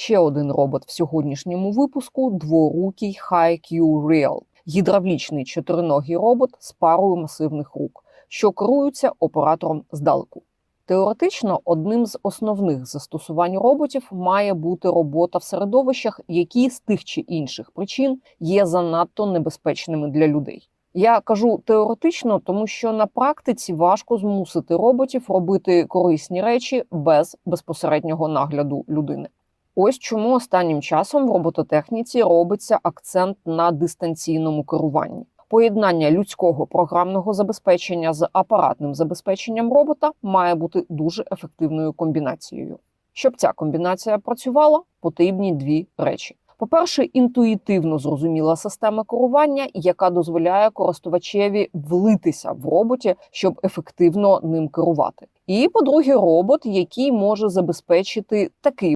Ще один робот в сьогоднішньому випуску дворукий HiQ Real – гідравлічний чотириногий робот з парою масивних рук, що керуються оператором здалеку. Теоретично, одним з основних застосувань роботів має бути робота в середовищах, які з тих чи інших причин є занадто небезпечними для людей. Я кажу теоретично, тому що на практиці важко змусити роботів робити корисні речі без безпосереднього нагляду людини. Ось чому останнім часом в робототехніці робиться акцент на дистанційному керуванні. Поєднання людського програмного забезпечення з апаратним забезпеченням робота має бути дуже ефективною комбінацією. Щоб ця комбінація працювала, потрібні дві речі. По-перше, інтуїтивно зрозуміла система керування, яка дозволяє користувачеві влитися в роботі, щоб ефективно ним керувати. І по-друге, робот, який може забезпечити такий